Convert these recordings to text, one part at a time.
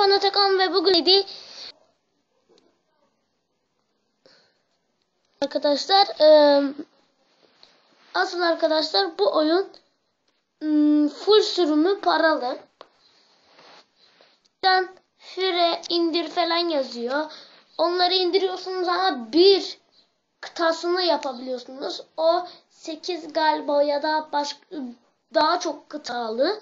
ben Atakan ve bugün idi. Arkadaşlar eee, asıl arkadaşlar bu oyun hmm, full sürümü paralı. Füre indir falan yazıyor. Onları indiriyorsunuz ama bir kıtasını yapabiliyorsunuz. O 8 galiba ya da başka daha çok kıtalı.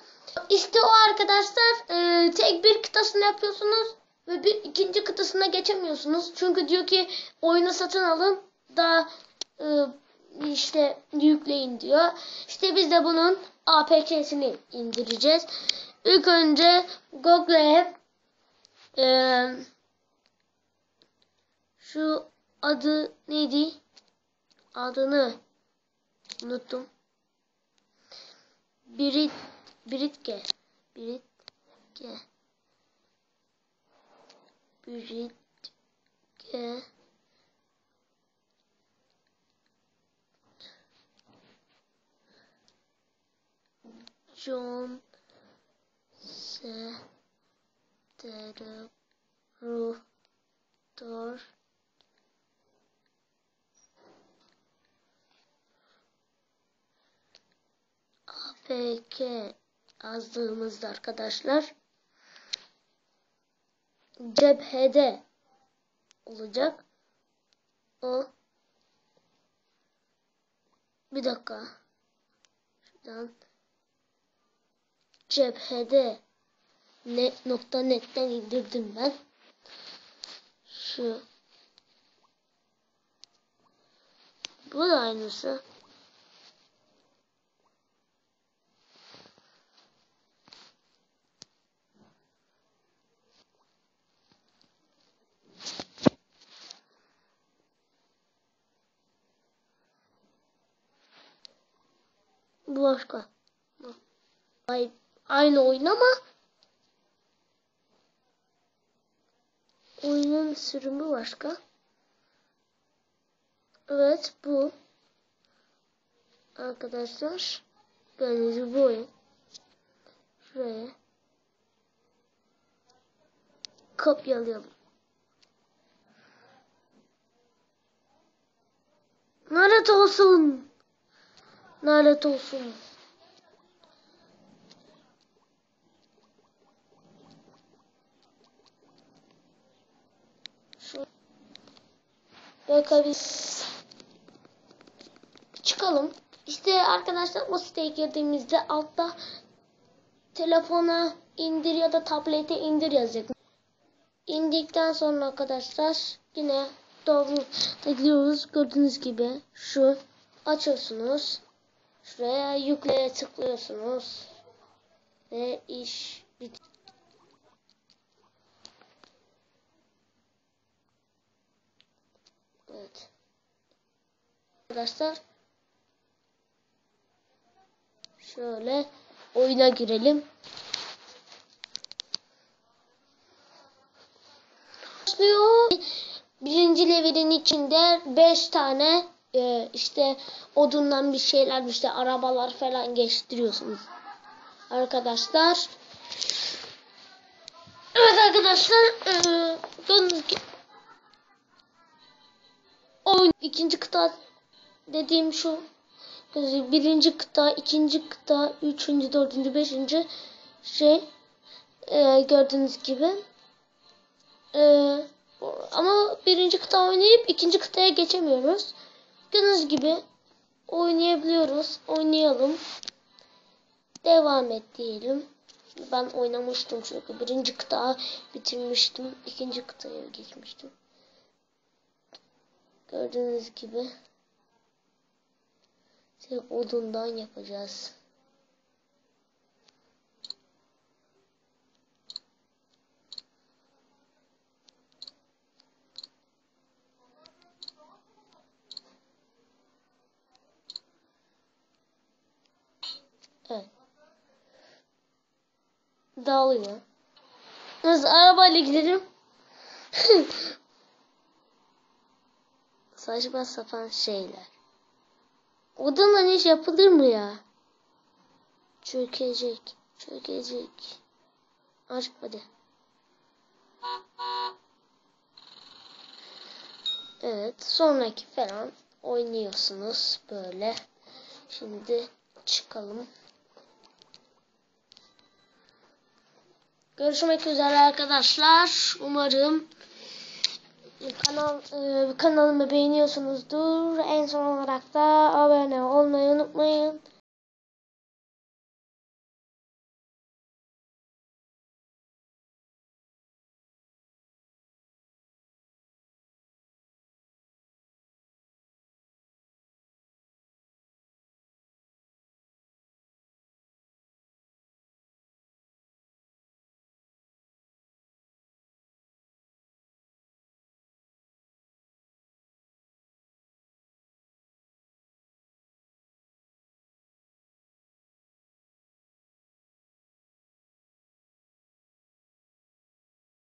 İşte o arkadaşlar e, tek bir kıtasını yapıyorsunuz ve bir ikinci kıtasına geçemiyorsunuz. Çünkü diyor ki oyunu satın alın da e, işte yükleyin diyor. İşte biz de bunun APK'sini indireceğiz. İlk önce Google'e e, şu adı neydi? Adını unuttum. Birit Biritke. Biritke. Biritke. John Se Tere APK yazdığımızda arkadaşlar cephede olacak. O bir dakika. Şuradan cephede net nokta netten indirdim ben. Şu bu da aynısı. Başka. Ay, aynı oyun ama oyunun sürümü başka. Evet bu. Arkadaşlar gördüğünüz bu oyun. Şuraya kopyalayalım. Lanet olsun. Lanet olsun. Şu bakabiliriz. Çıkalım. İşte arkadaşlar o siteye girdiğimizde altta telefona indir ya da tablete indir yazacak. İndikten sonra arkadaşlar yine doğru tıklıyoruz. Gördüğünüz gibi şu açıyorsunuz. Şuraya yükleye tıklıyorsunuz. Ve iş bit. Evet. Arkadaşlar şöyle oyuna girelim. Başlıyor. Birinci levelin içinde 5 tane e, işte odundan bir şeyler işte arabalar falan geçtiriyorsunuz. Arkadaşlar. Evet arkadaşlar. E, gördüğünüz gibi oyun ikinci kıta dediğim şu. Birinci kıta, ikinci kıta, üçüncü, dördüncü, beşinci şey e, gördüğünüz gibi. E, ama birinci kıta oynayıp ikinci kıtaya geçemiyoruz. Gördüğünüz gibi oynayabiliyoruz. Oynayalım. Devam et diyelim. Ben oynamıştım çünkü birinci kıta bitirmiştim. ikinci kıtaya geçmiştim. Gördüğünüz gibi odundan yapacağız. Evet. Dağılıyor. Nasıl arabayla gidelim? Saçma sapan şeyler. Odanla iş yapılır mı ya? Çökecek. Çökecek. Aç hadi. Evet sonraki falan oynuyorsunuz böyle. Şimdi çıkalım. Görüşmek üzere arkadaşlar. Umarım kanal e, kanalımı beğeniyorsunuzdur. En son olarak da abone olmayı unutmayın.